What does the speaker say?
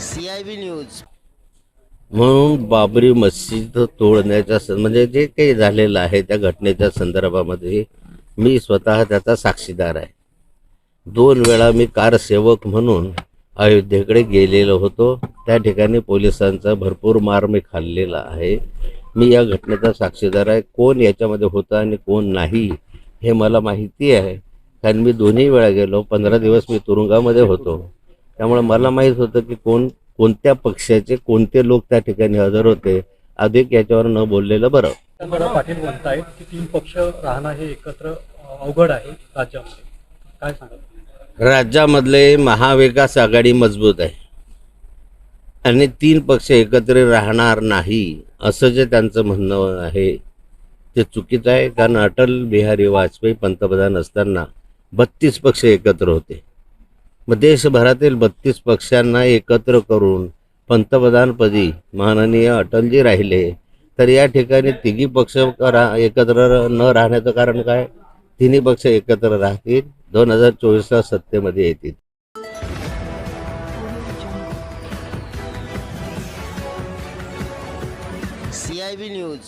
CIB news म्हणून बाबरी मस्जिद तोडण्याच्या म्हणजे जे काही झालेलं आहे त्या घटनेच्या संदर्भामध्ये मी स्वतः त्याचा साक्षीदार आहे. दोन वेळा मी कारसेवक म्हणून अयोध्येकडे गेलेलो होतो. त्या ठिकाणी पोलिसांचा भरपूर मार मी खाल्लेला आहे. मी या घटनेचा साक्षीदार आहे. कोण याच्यामध्ये होतं आणि कोण नाही हे मला माहिती आहे. कारण मी दोन्ही वेळा गेलो. पंधरा दिवस मी तुरुंगामध्ये होतो. त्यामुळे मला माहीत होतं की कोण कोणत्या पक्षाचे कोणते लोक त्या ठिकाणी हजर होते अधिक याच्यावर न बोललेलं बरं. बरं पाटील म्हणतायत की तीन पक्ष राहणं हे एकत्र अवघड आहे राज्यामध्ये. काय सांगाल? राज्यामधले महाविकास आघाडी मजबूत आहे. आणि तीन पक्ष एकत्र राहणार नाही असं जे त्यांचं म्हणणं आहे ते चुकीचं आहे. कारण अटल बिहारी वाजपेयी पंतप्रधान असताना बत्तीस पक्ष एकत्र होते. मग देशभरातील बत्तीस पक्षांना एकत्र करून पंतप्रधानपदी माननीय अटलजी राहिले. तर या ठिकाणी तिघी पक्ष रा एकत्र न राहण्याचं कारण काय? तिन्ही पक्ष एकत्र राहतील. दोन हजार चोवीसला सत्तेमध्ये येतील. CIB news.